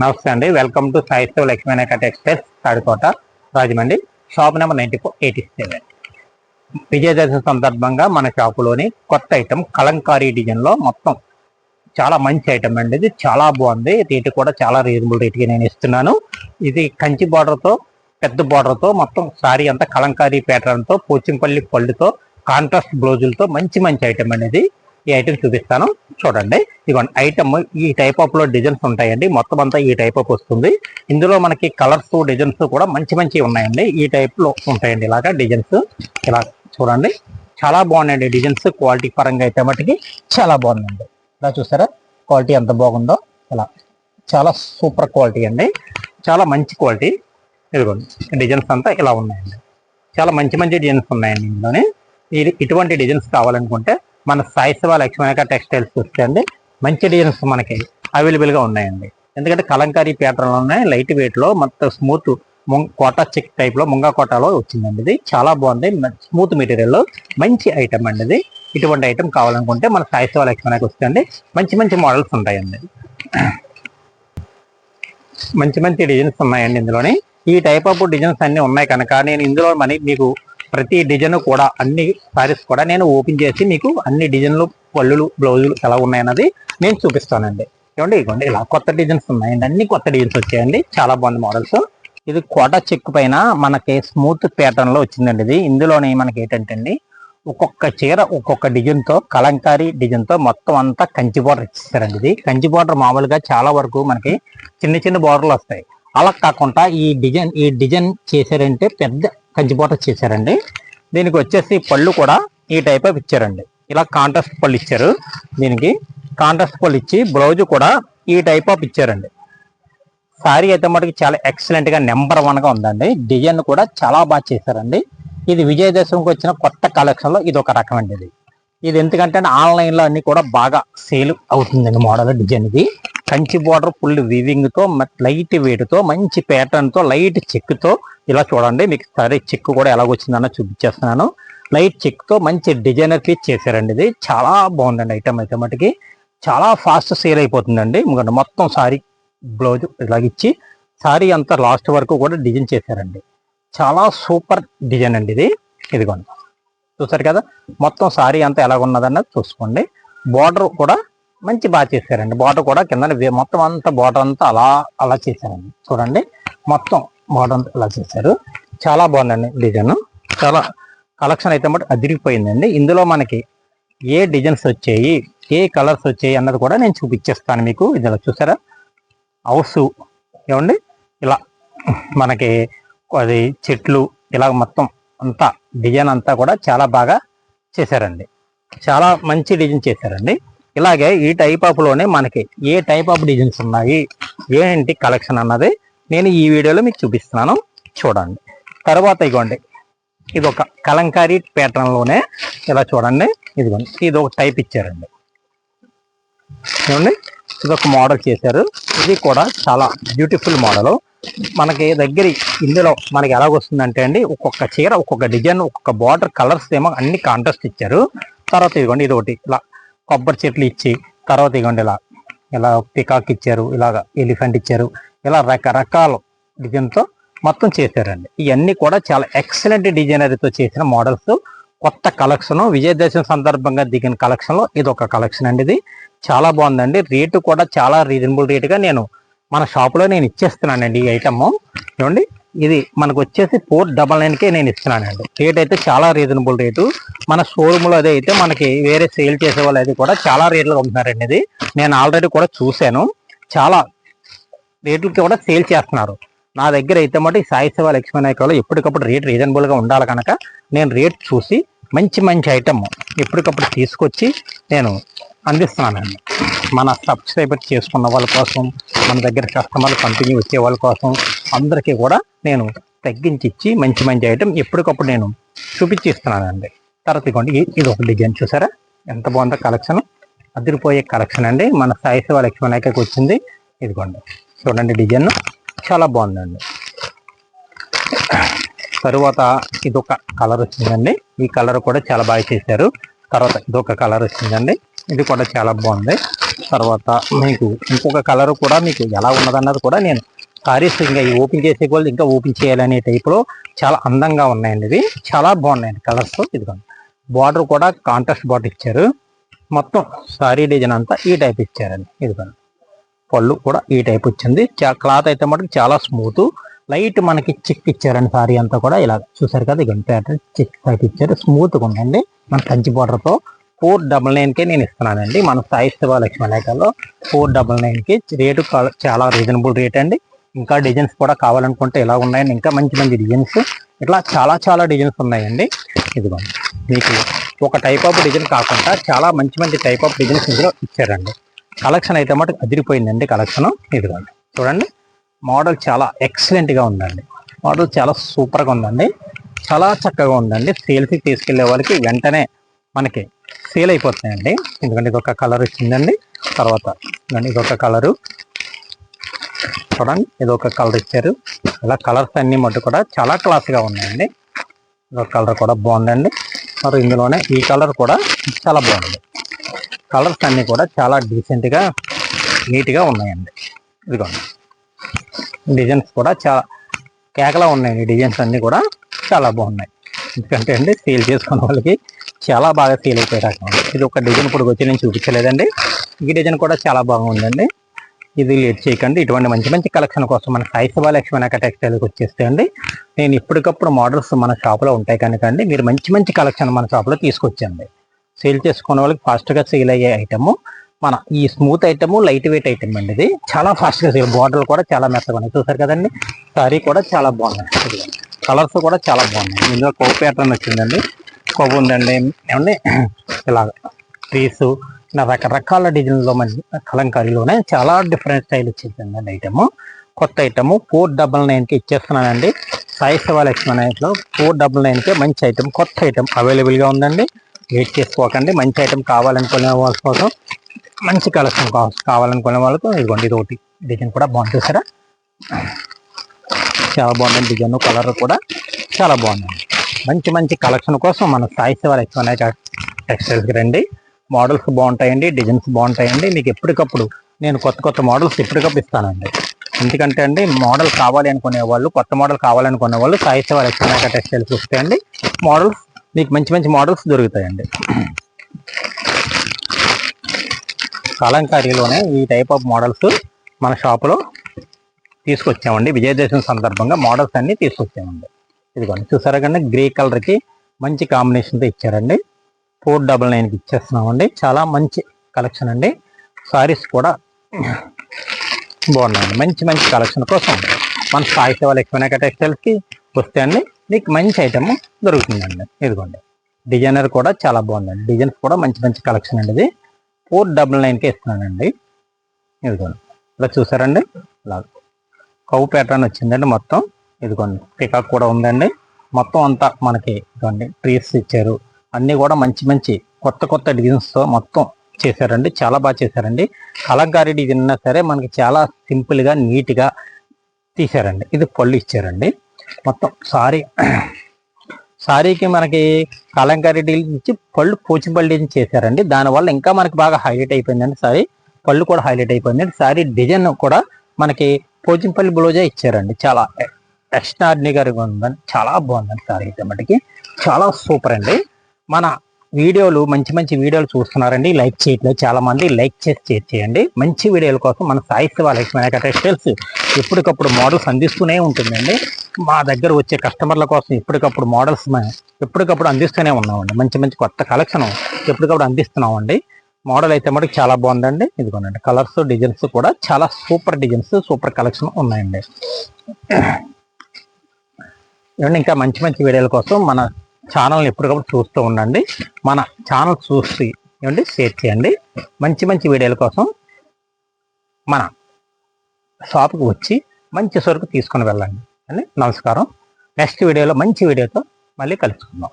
నమస్తే అండి. Welcome to Saitva Lakshminayaka textiles Tadikota Rajahmundry. Shop number ninety four eighty seven Vijayadashami సందర్భంగా మన షాపులోని కొత్త ఐటమ్ కలంకారీ డిజైన్లో మొత్తం చాలా మంచి ఐటమ్ అండి ఇది. చాలా బాగుంది. రేటు కూడా చాలా రీజనబుల్ రేట్కి నేను ఇస్తున్నాను. ఇది కంచి బార్డర్తో పెద్ద బార్డర్తో మొత్తం సారీ అంతా కలంకారీ ప్యాటర్న్తో పోచింపల్లి పళ్ళుతో కాంట్రాస్ట్ బ్లౌజులతో మంచి మంచి ఐటమ్ అనేది ఈ ఐటమ్ చూపిస్తాను. చూడండి. ఇదిగోండి. ఐటమ్ ఈ టైప్ ఆఫ్లో డిజైన్స్ ఉంటాయండి. మొత్తం అంతా ఈ టైప్ ఆఫ్ వస్తుంది. ఇందులో మనకి కలర్స్ డిజైన్స్ కూడా మంచి మంచి ఉన్నాయండి. ఈ టైప్లో ఉంటాయండి ఇలాగా డిజైన్స్ ఇలా చూడండి. చాలా బాగున్నాయండి డిజైన్స్ క్వాలిటీ పరంగా అయితే మటుకి చాలా బాగుందండి. ఇలా చూసారా? క్వాలిటీ ఎంత బాగుందో. ఇలా. చాలా సూపర్ క్వాలిటీ అండి. చాలా మంచి క్వాలిటీ ఇదిగోండి. డిజైన్స్ అంతా ఇలా ఉన్నాయండి. చాలా మంచి మంచి డిజైన్స్ ఉన్నాయండి ఇందులోనే. ఇది ఇటువంటి డిజైన్స్ కావాలనుకుంటే మన సాయి శివ లక్ష్మణక టెక్స్టైల్స్ చూస్తే అండి మంచి డిజైన్స్ మనకి అవైలబుల్గా ఉన్నాయండి. ఎందుకంటే కలంకారీ ప్యాటర్న్ ఉన్నాయి లైట్ వెయిట్లో మొత్తం స్మూత్ కోటా చెక్ టైప్లో ముంగా కోటాలో వచ్చిందండి ఇది. చాలా బాగుంది స్మూత్ మెటీరియల్లో మంచి ఐటమ్ అండి ఇది. ఇటువంటి ఐటమ్ కావాలనుకుంటే మన సాయి శివ లక్ష్మణకి వస్తే అండి మంచి మంచి మోడల్స్ ఉంటాయండి. మంచి మంచి డిజైన్స్ ఉన్నాయండి ఇందులోని. ఈ టైప్ ఆఫ్ డిజైన్స్ అన్నీ ఉన్నాయి కనుక నేను ఇందులో మనీ మీకు ప్రతి డిజైన్ కూడా అన్ని సారీస్ కూడా నేను ఓపెన్ చేసి మీకు అన్ని డిజైన్లు పళ్ళులు బ్లౌజులు ఎలా ఉన్నాయన్నది నేను చూపిస్తానండి. ఏమండి ఇవ్వండి ఇలా కొత్త డిజైన్స్ ఉన్నాయండి. అన్ని కొత్త డిజైన్స్ వచ్చాయండి. చాలా బాగుంది మోడల్స్ ఇది కోట చెక్ పైన మనకి స్మూత్ ప్యాటర్న్లో వచ్చిందండి ఇది. ఇందులోనే మనకి ఏంటంటే అండి ఒక్కొక్క చీర ఒక్కొక్క డిజైన్తో కలంకారీ డిజైన్తో మొత్తం అంతా కంచి బార్డర్ ఇచ్చేసారండి ఇది. కంచి బార్డర్ మామూలుగా చాలా వరకు మనకి చిన్న చిన్న బార్డర్లు వస్తాయి. అలా కాకుండా ఈ డిజైన్ ఈ డిజైన్ చేశారంటే పెద్ద కంచిపోట చేశారండి దీనికి వచ్చేసి పళ్ళు కూడా ఈ టైప్ ఆఫ్ ఇచ్చారండి. ఇలా కాంట్రాస్ట్ పళ్ళు ఇచ్చారు. దీనికి కాంట్రాస్ట్ పళ్ళు ఇచ్చి బ్లౌజ్ కూడా ఈ టైప్ ఆఫ్ ఇచ్చారండి. శారీ అయితే మటుకు చాలా ఎక్సలెంట్గా నెంబర్ వన్గా ఉందండి. డిజైన్ కూడా చాలా బాగా చేశారండి. ఇది విజయదశమికి వచ్చిన కొత్త కలెక్షన్లో ఇది ఒక రకం అండి ఇది. ఇది ఎందుకంటే ఆన్లైన్లో అన్నీ అన్ని కూడా బాగా సేల్ అవుతుందండి మోడల్ డిజైన్ ఇది కంచి బోర్డర్ ఫుల్ వివింగ్తో లైట్ వేడితో మంచి ప్యాటర్న్తో లైట్ చెక్తో ఇలా చూడండి. మీకు సరే చెక్ కూడా ఎలాగొచ్చిందన్న చూపించేస్తున్నాను. లైట్ చెక్తో మంచి డిజైనర్ పీస్ చేశారండి ఇది. చాలా బాగుందండి ఐటమ్ అయితే మటుకి. చాలా ఫాస్ట్ సేల్ అయిపోతుందండి. ఎందుకంటే మొత్తం సారీ బ్లౌజ్ ఇలాగిచ్చి సారీ అంతా లాస్ట్ వరకు కూడా డిజైన్ చేశారండి. చాలా సూపర్ డిజైన్ అండి ఇది. ఇదిగోండి. చూసారు కదా? మొత్తం సారీ అంతా ఎలాగున్నదన్నది చూసుకోండి. బార్డర్ కూడా మంచి బాగా చేశారండి. బార్డర్ కూడా కింద మొత్తం అంతా బార్డర్ అంతా అలా అలా చేశారండి. చూడండి. మొత్తం బార్డర్ అంతా అలా చేశారు. చాలా బాగుందండి డిజైన్. చాలా కలెక్షన్ అయితే మటు అదిరిపోయిందండి. ఇందులో మనకి ఏ డిజైన్స్ వచ్చాయి ఏ కలర్స్ వచ్చాయి అన్నది కూడా నేను చూపించేస్తాను మీకు. ఇందులో చూసారా? హౌస్ ఏమండి? ఇలా మనకి అది చెట్లు ఇలా మొత్తం అంతా డిజైన్ అంతా కూడా చాలా బాగా చేశారండి. చాలా మంచి డిజైన్ చేశారండి. ఇలాగే ఈ టైప్ ఆఫ్లోనే మనకి ఏ టైప్ ఆఫ్ డిజైన్స్ ఉన్నాయి ఏంటి కలెక్షన్ అన్నది నేను ఈ వీడియోలో మీకు చూపిస్తున్నాను. చూడండి. తర్వాత ఇగోండి. ఇది ఒక కలంకారీ ప్యాటర్న్లోనే ఇలా చూడండి. ఇదిగోండి. ఇది ఒక టైప్ ఇచ్చారండి. చూడండి. ఇది ఒక మోడల్ చేశారు. ఇది కూడా చాలా బ్యూటిఫుల్ మోడల్ మనకి దగ్గర ఇందులో మనకి ఎలాగొస్తుందంటే అండి ఒక్కొక్క చీర ఒక్కొక్క డిజైన్ ఒక్కొక్క బార్డర్ కలర్స్ ఏమో అన్ని కాంట్రాస్ట్ ఇచ్చారు. తర్వాత ఇదిగోండి ఇది ఒకటి ఇలా కొబ్బరి చెట్లు ఇచ్చి తర్వాత ఇగోండి ఇలా ఇలా పికాక్ ఇచ్చారు ఇలాగ ఎలిఫెంట్ ఇచ్చారు ఇలా రకరకాల డిజైన్తో మొత్తం చేశారండి. ఇవన్నీ కూడా చాలా ఎక్సలెంట్ డిజైనరీతో చేసిన మోడల్స్ కొత్త కలెక్షన్ విజయదశమి సందర్భంగా దిగిన కలెక్షన్లో ఇది ఒక కలెక్షన్ అండి ఇది. చాలా బాగుందండి. రేటు కూడా చాలా రీజనబుల్ రేటుగా నేను మన షాప్లో నేను ఇచ్చేస్తున్నానండి ఈ ఐటమ్ చూడండి. ఇది మనకు వచ్చేసి ఫోర్ డబల్ నైన్ కే నేను ఇస్తున్నానండి. రేట్ అయితే చాలా రీజనబుల్ రేటు మన షోరూంలో అదే అయితే మనకి వేరే సేల్ చేసే వాళ్ళు అయితే కూడా చాలా రేట్లు అమ్ముతున్నారండి ఇది. నేను ఆల్రెడీ కూడా చూశాను. చాలా రేట్లకి కూడా సేల్ చేస్తున్నారు. నా దగ్గర అయితే మటు ఈ సాయి సేవ లక్ష్మీ నాయకులు ఎప్పటికప్పుడు రేట్ రీజనబుల్గా ఉండాలి కనుక నేను రేట్ చూసి మంచి మంచి ఐటమ్ ఎప్పటికప్పుడు తీసుకొచ్చి నేను అందిస్తున్నానండి మన సబ్స్క్రైబర్ చేసుకున్న వాళ్ళ కోసం మన దగ్గర కస్టమర్లు కంపెనీ వచ్చే వాళ్ళ కోసం అందరికీ కూడా నేను తగ్గించి ఇచ్చి మంచి మంచి ఐటెం ఎప్పటికప్పుడు నేను చూపించిస్తున్నానండి. తర్వాత ఇదిగోండి ఇది ఒక డిజైన్ చూసారా? ఎంత బాగుందో కలెక్షన్ అదిరిపోయే కలెక్షన్ అండి. మన సాయి శివ లక్ష్మీ నాయకకి వచ్చింది. ఇదిగోండి చూడండి డిజైన్ చాలా బాగుందండి. తరువాత ఇదొక కలర్ వచ్చిందండి. ఈ కలర్ కూడా చాలా బాగా చేశారు. తర్వాత ఇదొక కలర్ వచ్చిందండి. ఇది కూడా చాలా బాగుంది. తర్వాత మీకు ఇంకొక కలర్ కూడా మీకు ఎలా ఉన్నదన్నది కూడా నేను సారీస్ ఇంకా ఈ ఓపెన్ చేసే వాళ్ళు ఇంకా ఓపెన్ చేయాలనే టైప్లో చాలా అందంగా ఉన్నాయండి ఇవి. చాలా బాగున్నాయండి కలర్స్. ఇదిగోండి బార్డర్ కూడా కాంట్రాస్ట్ బార్డర్ ఇచ్చారు. మొత్తం సారీ డిజైన్ అంతా ఈ టైప్ ఇచ్చారండి. ఇదిగోండి పళ్ళు కూడా ఈ టైప్ వచ్చింది. క్లాత్ అయితే మటుకు చాలా స్మూత్. లైట్ మనకి చిక్ ఇచ్చారండి సారీ అంతా కూడా. ఇలా చూసారు కదా ఇక ప్యాటర్న్ చిక్ టైప్ ఇచ్చారు. స్మూత్గా ఉందండి. మన కంచి బార్డర్తో. ఫోర్ డబల్ నైన్కే నేను ఇస్తున్నానండి. మన సాయి శివ లక్ష్మీ లేఖలో ఫోర్ డబల్ నైన్కి రేటు చాలా రీజనబుల్ రేట్ అండి. ఇంకా డిజైన్స్ కూడా కావాలనుకుంటే ఇలా ఉన్నాయండి ఇంకా మంచి మంచి డిజైన్స్. ఇట్లా చాలా చాలా డిజైన్స్ ఉన్నాయండి. ఇదిగోండి. మీకు ఒక టైప్ ఆఫ్ డిజైన్ కాకుండా చాలా మంచి మంచి టైప్ ఆఫ్ డిజైన్స్ ఇందులో ఇచ్చారండి. కలెక్షన్ అయితే మటుకు అదిరిపోయిందండి కలెక్షన్ ఇదిగోండి. చూడండి. మోడల్ చాలా ఎక్సలెంట్గా ఉందండి. మోడల్ చాలా సూపర్గా ఉందండి. చాలా చక్కగా ఉందండి. సేల్స్కి తీసుకెళ్ళే వాళ్ళకి వెంటనే మనకి సేల్ అయిపోతున్నాయండి ఎందుకంటే ఇది ఒక కలర్ ఇచ్చిందండి. తర్వాత ఇదొక ఇది ఒక కలరు చూడండి ఇది ఒక కలర్ ఇచ్చారు. ఇలా కలర్స్ అన్ని మట్టు కూడా చాలా క్లాస్గా ఉన్నాయండి. ఇది ఒక కలర్ కూడా బాగుందండి. మరి ఇందులోనే ఈ కలర్ కూడా చాలా బాగుంది. కలర్స్ అన్ని కూడా చాలా డీసెంట్గా నీట్గా ఉన్నాయండి. ఇదిగోండి. డిజైన్స్ కూడా చాలా కేకలా ఉన్నాయి డిజైన్స్ అన్నీ కూడా చాలా బాగున్నాయి. ఎందుకంటే అండి సేల్ చేసుకున్న వాళ్ళకి చాలా బాగా సేల్ అయిపోయే రకం ఇది ఒక డిజైన్ ఇప్పుడు వచ్చి నేను చూపించలేదండి. ఈ డిజైన్ కూడా చాలా బాగుందండి. ఇది లేట్ చేయకండి. ఇటువంటి మంచి మంచి కలెక్షన్ కోసం మన సాయిసభా లక్ష్మీనాక టెక్స్టైల్కి వచ్చేస్తే అండి నేను ఇప్పటికప్పుడు మోడల్స్ మన షాప్లో ఉంటాయి కనుక అండి మీరు మంచి మంచి కలెక్షన్ మన షాప్లో తీసుకొచ్చండి. సేల్ చేసుకున్న వాళ్ళకి ఫాస్ట్గా సేల్ అయ్యే ఐటము మన ఈ smooth item light weight item అండి ఇది. చాలా ఫాస్ట్గా సేల్ బార్డర్ కూడా చాలా మెత్తగా ఉన్నాయి. చూసారు కదండి? సారీ కూడా చాలా బాగున్నాయి. కలర్స్ కూడా చాలా బాగున్నాయి. ఇందులో కో ప్యాటర్న్ వచ్చిందండి. కొవ్వు ఉందండి ఏమండి? ఇలాగ ట్రీస్ ఇలా రకరకాల డిజైన్లో మంచి కలంకారీలోనే చాలా డిఫరెంట్ స్టైల్ వచ్చిందండి ఐటమ్ కొత్త ఐటమ్ ఫోర్ డబల్ నైన్కి ఇచ్చేస్తున్నానండి. సాయి శివ లక్ష్మణ్ ఫోర్ డబల్ నైన్కే మంచి ఐటమ్ కొత్త ఐటమ్ అవైలబుల్గా ఉందండి. వెయిట్ చేసుకోకండి. మంచి ఐటమ్ కావాలనుకునే వాళ్ళ కోసం మంచి కలెక్షన్ కావాలనుకునే వాళ్ళకు ఇదిగోండి ఇది ఒకటి. డిజైన్ కూడా బాగుంటుంది చూసారా? చాలా బాగుంది డిజైన్ కలర్ కూడా చాలా బాగుందండి. మంచి మంచి కలెక్షన్ కోసం మన సాయి శివ లక్ష్మణ టెక్స్టైల్స్కి రండి. మోడల్స్ బాగుంటాయండి డిజైన్స్ బాగుంటాయండి. మీకు ఎప్పటికప్పుడు నేను కొత్త కొత్త మోడల్స్ ఎప్పటికప్పుడు ఇస్తానండి. ఎందుకంటే అండి మోడల్ కావాలి అనుకునే వాళ్ళు కొత్త మోడల్ కావాలనుకునే వాళ్ళు సాయి శివ లక్ష్మణ టెక్స్టైల్స్ వస్తాయండి. మోడల్స్ మీకు మంచి మంచి మోడల్స్ దొరుకుతాయండి. కలంకారీలోనే ఈ టైప్ ఆఫ్ మోడల్స్ మన షాపులో తీసుకొచ్చామండి. విజయదశమి సందర్భంగా మోడల్స్ అన్నీ తీసుకొచ్చామండి. ఇదిగోండి చూసారా కండి గ్రే కలర్కి మంచి కాంబినేషన్తో ఇచ్చారండి. ఫోర్ డబల్ నైన్కి ఇచ్చేస్తున్నామండి. చాలా మంచి కలెక్షన్ అండి. సారీస్ కూడా బాగున్నాయండి. మంచి మంచి కలెక్షన్ కోసం మన సాయి సేవ లక్ష్మణ టెక్స్టైల్స్కి వస్తే అండి మీకు మంచి ఐటమ్ దొరుకుతుందండి. ఇదిగోండి డిజైనర్ కూడా చాలా బాగుందండి. డిజైన్స్ కూడా మంచి మంచి కలెక్షన్ అండి ఇది. ఫోర్ డబల్ నైన్కి ఇస్తున్నానండి. ఇదిగోండి ఇలా చూసారండి ఇలా కవు ప్యాటర్న్ వచ్చిందండి మొత్తం. ఇదిగోండి పికాక్ కూడా ఉందండి. మొత్తం అంతా మనకి ఇదిగోండి ట్రీస్ ఇచ్చారు. అన్నీ కూడా మంచి మంచి కొత్త కొత్త డిజైన్స్తో మొత్తం చేశారండి. చాలా బాగా చేశారండి. కలంకారీ డిజైన్ అయినా సరే మనకి చాలా సింపుల్గా నీట్గా తీశారండి. ఇది పళ్ళు ఇచ్చారండి. మొత్తం సారీ సారీకి మనకి కలంకారీ డిజైన్ ఇచ్చి పళ్ళు పోచిపల్లి డిజైన్ చేశారండి. దానివల్ల ఇంకా మనకి బాగా హైలైట్ అయిపోయిందండి సారీ. పళ్ళు కూడా హైలైట్ అయిపోయింది సారీ డిజైన్ కూడా మనకి పోచింపల్లి బ్లౌజే ఇచ్చారండి. చాలా ఎక్స్ట్రాడినరీగా ఉందండి చాలా బాగుందండి సారీ అయితే మటుకి. చాలా సూపర్ అండి. మన వీడియోలు మంచి మంచి వీడియోలు చూస్తున్నారండి. లైక్ చేయట్లేదు చాలా మంది లైక్ చేసి షేర్ చేయండి. మంచి వీడియోల కోసం మన సాయి శివ లక్ష్మణ టెక్స్టైల్స్ ఎప్పటికప్పుడు మోడల్స్ అందిస్తూనే ఉంటుందండి. మా దగ్గర వచ్చే కస్టమర్ల కోసం ఎప్పటికప్పుడు మోడల్స్ ఎప్పటికప్పుడు అందిస్తూనే ఉన్నామండి. మంచి మంచి కొత్త కలెక్షన్ ఎప్పటికప్పుడు అందిస్తున్నామండి. మోడల్ అయితే మటుకు చాలా బాగుందండి. ఇదిగోనండి. కలర్స్ డిజైన్స్ కూడా చాలా సూపర్ డిజైన్స్ సూపర్ కలెక్షన్ ఉన్నాయండి. ఇవన్నీ ఇంకా మంచి మంచి వీడియోల కోసం మన ఛానల్ని ఎప్పటికప్పుడు చూస్తూ ఉండండి. మన ఛానల్ చూసి ఏమండి షేర్ చేయండి. మంచి మంచి వీడియోల కోసం మన షాప్కి వచ్చి మంచి సరుకు తీసుకొని వెళ్ళండి. అని నమస్కారం. నెక్స్ట్ వీడియోలో మంచి వీడియోతో మళ్ళీ కలుసుకుందాం.